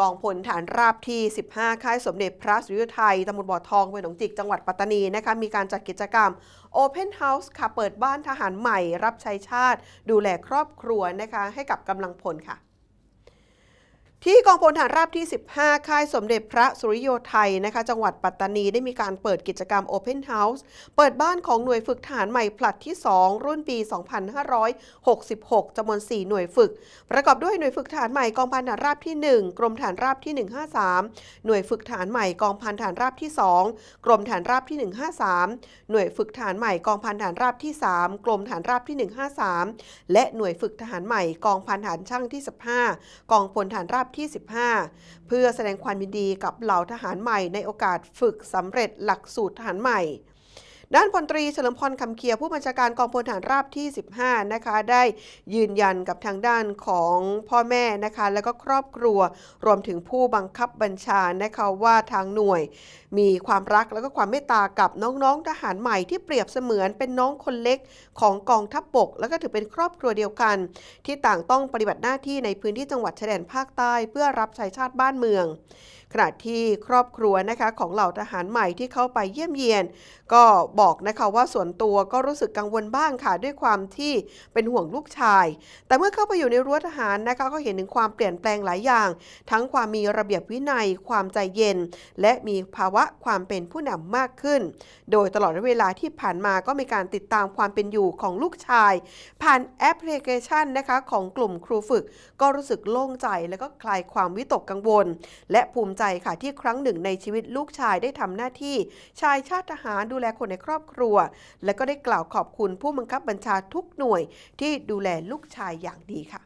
กองพลฐานราบที่ 15 ค่ายสมเด็จพระสุริยไทยตำบลบ่อทองอำเภอหนองจิก จังหวัดปัตตานีนะคะมีการจัดกิจกรรม Open House ค่ะ เปิดบ้านทหารใหม่ รับใช้ชาติ ดูแลครอบครัวนะคะให้กับกำลังพลค่ะ ที่กองพลฐานราบที่ 15 ค่ายสมเด็จพระสุริโยไทยนะคะ จังหวัดปัตตานีได้มีการเปิดกิจกรรม Open House เปิดบ้านของหน่วยฝึกทหารใหม่ผลัดที่ 2 รุ่นปี 2566จำนวน 4 หน่วยฝึก ประกอบด้วยหน่วยฝึกทหารใหม่กองพันฐานราบที่ 1 กรมฐานราบที่ 153 หน่วยฝึกทหารใหม่กองพันฐานราบที่ 2 กรมฐานราบที่ 153 หน่วยฝึกทหารใหม่กองพันฐานราบที่ 3 กรมฐานราบที่ 153 และหน่วยฝึกทหารใหม่กองพันฐานช่างที่ 15 กองพลฐานราบที่ 15 เพื่อแสดงความยินดีกับเหล่าทหารใหม่ในโอกาสฝึกสำเร็จหลักสูตรทหารใหม่ ด้านพลตรีเฉลิมพรคำเคียร์ผู้บัญชาการกองพลฐานราบที่ 15 นะคะ ได้ยืนยันกับทางด้านของพ่อแม่นะคะ แล้วก็ครอบครัวรวมถึงผู้บังคับบัญชานะคะว่าทางหน่วย มีความรักแล้วก็ความเมตตากับน้องๆทหารใหม่ที่เปรียบเสมือนเป็นน้องคนเล็กของกองทัพบกแล้วก็ถือเป็นครอบครัวเดียวกัน ที่ต่างต้องปฏิบัติหน้าที่ในพื้นที่จังหวัดชายแดนภาคใต้ เพื่อรับใช้ชาติบ้านเมืองขณะที่ครอบครัวนะคะของเหล่าทหารใหม่ที่เข้าไปเยี่ยมเยียน ก็บอกอกนะคะว่าส่วนตัวก็รู้สึกกังวลบ้างค่ะ ด้วยความที่เป็นห่วงลูกชาย แต่เมื่อเข้าไปอยู่ในรั้วทหารนะคะก็เห็นถึงความเปลี่ยนแปลงหลายอย่าง ทั้งความมีระเบียบวินัย ความใจเย็น และมีภาวะความเป็นผู้นำมากขึ้น โดยตลอดเวลาที่ผ่านมาก็มีการติดตามความเป็นอยู่ของลูกชาย ผ่านแอปพลิเคชันนะคะของกลุ่มครูฝึก ก็รู้สึกโล่งใจและก็คลายความวิตกกังวล และภูมิใจค่ะที่ครั้งหนึ่งในชีวิตลูกชายได้ทำหน้าที่ ชายชาติทหารดูแลคนในครอบครัว และก็ได้กล่าวขอบคุณผู้บังคับบัญชาทุกหน่วยที่ดูแลลูกชายอย่างดีค่ะ